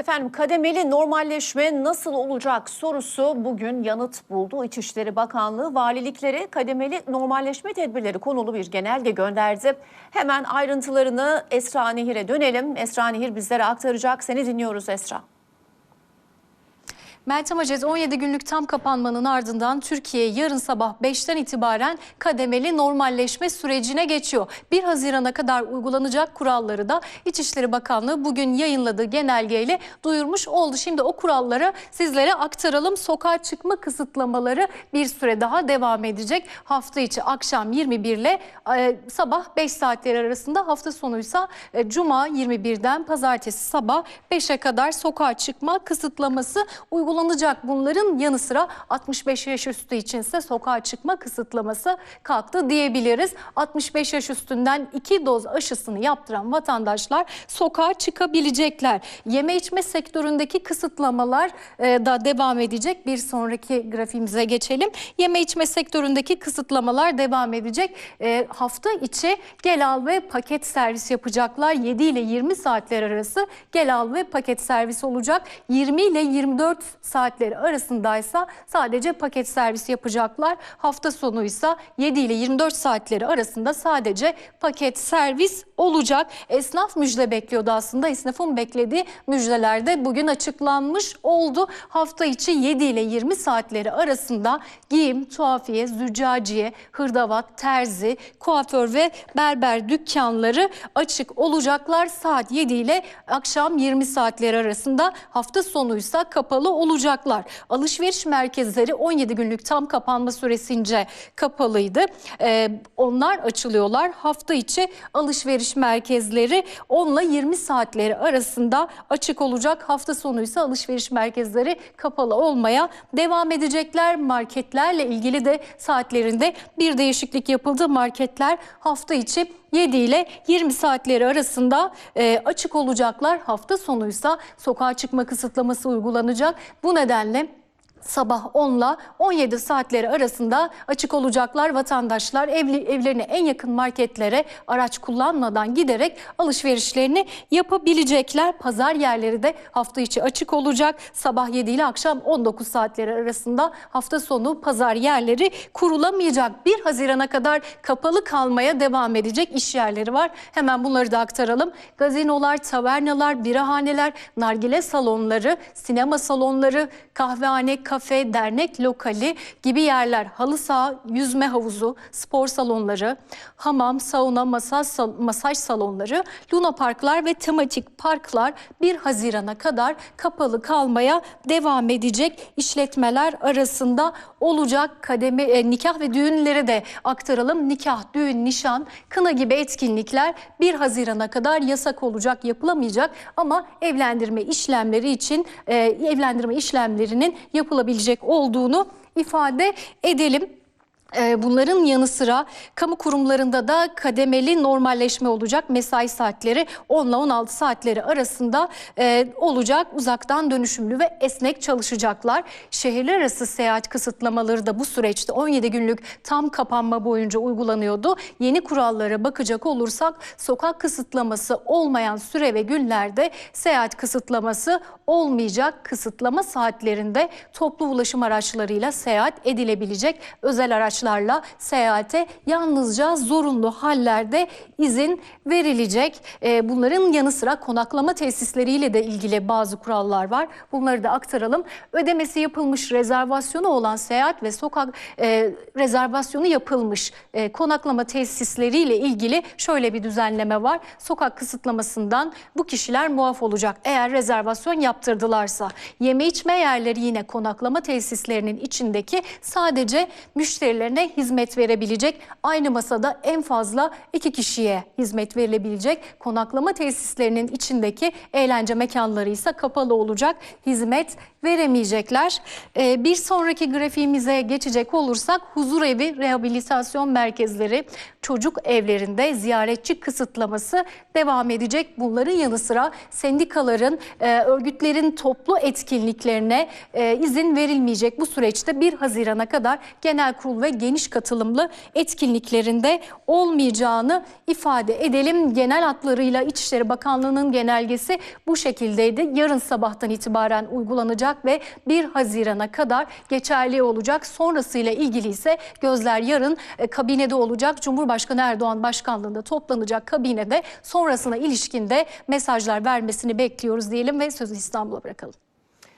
Efendim kademeli normalleşme nasıl olacak sorusu bugün yanıt buldu. İçişleri Bakanlığı valiliklere kademeli normalleşme tedbirleri konulu bir genelge gönderdi. Hemen ayrıntılarını Esra Nehir'e dönelim. Esra Nehir bizlere aktaracak. Seni dinliyoruz Esra. Meltem Acez 17 günlük tam kapanmanın ardından Türkiye yarın sabah 5'ten itibaren kademeli normalleşme sürecine geçiyor. 1 Haziran'a kadar uygulanacak kuralları da İçişleri Bakanlığı bugün yayınladığı genelgeyle duyurmuş oldu. Şimdi o kuralları sizlere aktaralım. Sokağa çıkma kısıtlamaları bir süre daha devam edecek. Hafta içi akşam 21 ile e, sabah 5 saatleri arasında hafta sonuysa e, Cuma 21'den pazartesi sabah 5'e kadar sokağa çıkma kısıtlaması uygulanacak. Bunların yanı sıra 65 yaş üstü içinse sokağa çıkma kısıtlaması kalktı diyebiliriz. 65 yaş üstünden 2 doz aşısını yaptıran vatandaşlar sokağa çıkabilecekler. Yeme içme sektöründeki kısıtlamalar e, da devam edecek. Bir sonraki grafiğimize geçelim. Yeme içme sektöründeki kısıtlamalar devam edecek. E, hafta içi gel al ve paket servis yapacaklar. 7 ile 20 saatler arası gel al ve paket servis olacak. 20 ile 24 saatleri arasındaysa sadece paket servis yapacaklar. Hafta sonuysa 7 ile 24 saatleri arasında sadece paket servis olacak. Esnaf müjde bekliyordu aslında. Esnafın beklediği müjdeler de bugün açıklanmış oldu. Hafta içi 7 ile 20 saatleri arasında giyim, tuhafiye, züccaciye, hırdavat, terzi, kuaför ve berber dükkanları açık olacaklar. Saat 7 ile akşam 20 saatleri arasında hafta sonuysa kapalı olacaklar. Alışveriş merkezleri 17 günlük tam kapanma süresince kapalıydı. Ee, onlar açılıyorlar. Hafta içi alışveriş merkezleri 10 ile 20 saatleri arasında açık olacak. Hafta sonuysa alışveriş merkezleri kapalı olmaya devam edecekler. Marketlerle ilgili de saatlerinde bir değişiklik yapıldı. Marketler hafta içi 7 ile 20 saatleri arasında e, açık olacaklar. Hafta sonuysa sokağa çıkma kısıtlaması uygulanacak. Bu nedenle sabah 10 ile 17 saatleri arasında açık olacaklar. Vatandaşlar evli, evlerine en yakın marketlere araç kullanmadan giderek alışverişlerini yapabilecekler. Pazar yerleri de hafta içi açık olacak. Sabah 7 ile akşam 19 saatleri arasında hafta sonu pazar yerleri kurulamayacak. 1 Haziran'a kadar kapalı kalmaya devam edecek iş yerleri var. Hemen bunları da aktaralım. Gazinolar, tavernalar, birahaneler, nargile salonları, sinema salonları, kahvehane, kafe, dernek lokali gibi yerler, halı saha, yüzme havuzu, spor salonları, hamam, sauna, masaj, sal- masaj salonları, luna parklar ve tematik parklar 1 Haziran'a kadar kapalı kalmaya devam edecek işletmeler arasında olacak. Kademe e, nikah ve düğünleri de aktaralım. Nikah, düğün, nişan, kına gibi etkinlikler 1 Haziran'a kadar yasak olacak, yapılamayacak. Ama evlendirme işlemleri için e, evlendirme işlemlerinin yapılabilecek olduğunu ifade edelim. Ee, Bunların yanı sıra kamu kurumlarında da kademeli normalleşme olacak. Mesai saatleri 10 ile 16 saatleri arasında e, olacak. Uzaktan dönüşümlü ve esnek çalışacaklar. Şehirler arası seyahat kısıtlamaları da bu süreçte 17 günlük tam kapanma boyunca uygulanıyordu. Yeni kurallara bakacak olursak sokak kısıtlaması olmayan süre ve günlerde seyahat kısıtlaması olmayacak. Kısıtlama saatlerinde toplu ulaşım araçlarıyla seyahat edilebilecek özel araçlarla seyahate yalnızca zorunlu hallerde izin verilecek. Ee, Bunların yanı sıra konaklama tesisleriyle de ilgili bazı kurallar var. Bunları da aktaralım. Ödemesi yapılmış rezervasyonu olan seyahat ve sokak e, rezervasyonu yapılmış e, konaklama tesisleriyle ilgili şöyle bir düzenleme var. Sokak kısıtlamasından bu kişiler muaf olacak eğer rezervasyon yaptırdılarsa. Yeme içme yerleri yine konaklama tesislerinin içindeki sadece müşterilerine hizmet verebilecek. Aynı masada en fazla iki kişiye hizmet verilebilecek. Konaklama tesislerinin içindeki eğlence mekanları ise kapalı olacak. Hizmet veremeyecekler. Ee, bir sonraki grafiğimize geçecek olursak huzur evi rehabilitasyon merkezleri çocuk evlerinde ziyaretçi kısıtlaması devam edecek. Bunların yanı sıra sendikaların, e, örgütlerin toplu etkinliklerine e, izin verilmeyecek. Bu süreçte 1 Haziran'a kadar genel kurul ve geniş katılımlı etkinliklerinde olmayacağını ifade edelim. Genel hatlarıyla İçişleri Bakanlığı'nın genelgesi bu şekildeydi. Yarın sabahtan itibaren uygulanacak ve 1 Haziran'a kadar geçerli olacak. Sonrasıyla ilgili ise gözler yarın e, kabinede olacak. Cumhurbaşkanı Erdoğan başkanlığında toplanacak kabinede sonrasına ilişkinde mesajlar vermesini bekliyoruz diyelim ve sözü İstanbul'a bırakalım.